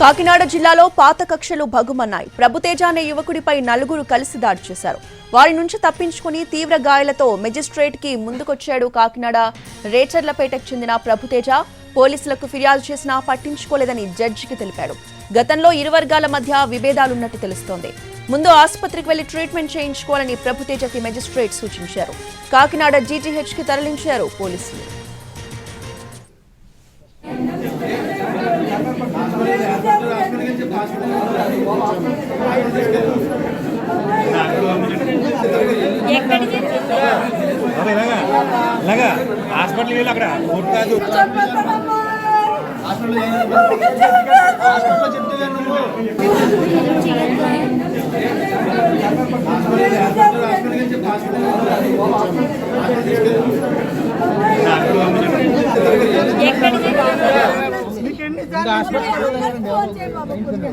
కాకినాడ జిల్లాలో పాత కక్షలు భగుమన్నాయి ప్రభుతేజ అనే యువకుడిపై నలుగురు కలిసి దాడి చేశారు. వారి నుంచి తప్పించుకుని తీవ్ర గాయాలతో మెజిస్ట్రేట్కి ముందుకొచ్చాడు కాకినాడ రేచర్లపేటకు చెందిన ప్రభుతేజ. పోలీసులకు ఫిర్యాదు చేసినా పట్టించుకోలేదని జడ్జికి తెలిపాడు. గతంలో ఇరు వర్గాల మధ్య విభేదాలున్నట్టు తెలుస్తోంది. ముందు ఆసుపత్రికి వెళ్ళి ట్రీట్మెంట్ చేయించుకోవాలని ప్రభుతేజకి మెజిస్ట్రేట్ సూచించారు. కాకినాడ జీజీహెచ్కి తరలించారు పోలీసులు. ఇలాగా హాస్పిటల్ హాస్పిటల్కి వెళ్ళి అక్కడ. కోర్టు కాదు.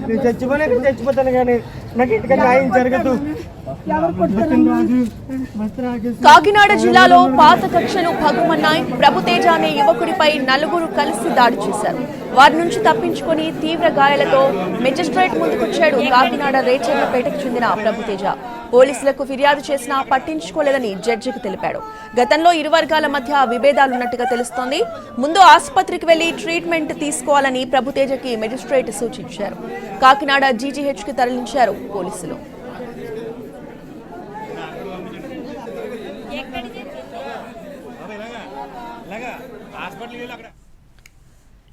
నేను చచ్చిపోయినా చచ్చిపోతాను కానీ నాకు ఇంటికి న్యాయం జరగదు కాకినాడ జిల్లాలో పాత కక్షలు భగ్గుమన్నాయి. ప్రభుతేజ అనే యువకుడిపై నలుగురు కలిసి దాడి చేశారు. వారి నుంచి తప్పించుకొని తీవ్ర గాయాలతో మెజిస్ట్రేట్ ముందుకొచ్చాడు కాకినాడ రేచర్లపేటకు చెందిన ప్రభుతేజ. పోలీసులకు ఫిర్యాదు చేసినా పట్టించుకోలేదని జడ్జికి తెలిపాడు. గతంలో ఇరు వర్గాల మధ్య విభేదాలున్నట్టుగా తెలుస్తోంది. ముందు ఆసుపత్రికి వెళ్ళి ట్రీట్మెంట్ తీసుకోవాలని ప్రభుతేజకి మెజిస్ట్రేట్ సూచించారు. కాకినాడ జీజీహెచ్కి తరలించారు పోలీసులు. హాస్పిటల్కి వెళ్ళి అక్కడ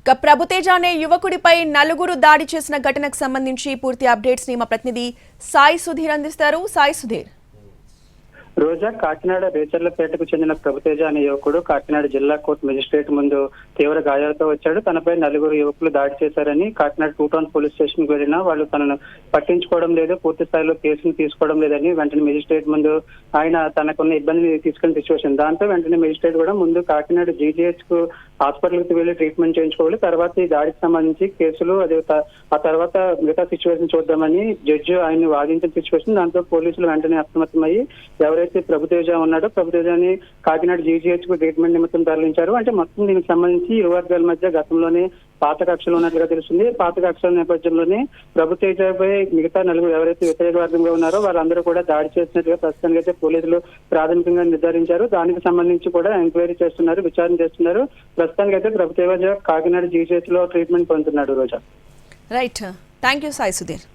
ఇక ప్రభుతేజ అనే యువకుడిపై నలుగురు దాడి చేసిన ఘటనకు సంబంధించి పూర్తి అప్డేట్స్ని మా ప్రతినిధి సాయి సుధీర్ అందిస్తారు. సాయి సుధీర్. రోజా కాకినాడ రేచర్లపేటకు చెందిన ప్రభుతేజ అనే యువకుడు కాకినాడ జిల్లా కోర్టు మెజిస్ట్రేట్ ముందు తీవ్ర గాయాలతో వచ్చాడు. తనపై నలుగురు యువకులు దాడి చేశారని కాకినాడ టూ టౌన్ పోలీస్ స్టేషన్కు వెళ్ళినా వాళ్ళు తనను పట్టించుకోవడం లేదు పూర్తి స్థాయిలో కేసును తీసుకోవడం లేదని వెంటనే మెజిస్ట్రేట్ ముందు ఆయన తనకున్న ఇబ్బందిని తీసుకున్న సిచ్యువేషన్ దాంతో వెంటనే మెజిస్ట్రేట్ కూడా ముందు కాకినాడ జీజీహెచ్కు హాస్పిటల్కి వెళ్ళి ట్రీట్మెంట్ చేయించుకోవాలి. తర్వాత ఈ దాడికి సంబంధించి కేసులు అదే త- ఆ తర్వాత మిగతా సిచ్యువేషన్ చూద్దామని జడ్జి ఆయన వాదించిన సిచ్యువేషన్ దాంతో పోలీసులు వెంటనే అప్రమత్తమయ్యి ఎవరైతే ప్రభుతేజ ఉన్నాడో ప్రభుతేజని కాకినాడ జీజీహెచ్కు ట్రీట్మెంట్ నిమిత్తం తరలించారు. అంటే మొత్తం దీనికి సంబంధించి ఇరు వర్గాల మధ్య గతంలోనే పాత కక్షలు ఉన్నట్లుగా తెలుస్తుంది. పాత కక్షల నేపథ్యంలోనే ప్రభుత్వపై మిగతా నలుగురు ఎవరైతే వ్యతిరేక వర్గంగా ఉన్నారో వాళ్ళందరూ కూడా దాడి చేసినట్టుగా ప్రస్తుతానికి అయితే పోలీసులు ప్రాథమికంగా నిర్ధారించారు. దానికి సంబంధించి కూడా ఎంక్వైరీ చేస్తున్నారు విచారణ చేస్తున్నారు. ప్రస్తుతానికి అయితే ప్రభుత్వ కాకినాడ జీజీహెచ్లో ట్రీట్మెంట్ పొందుతున్నాడు Roja. Right thank you Sai Sudheer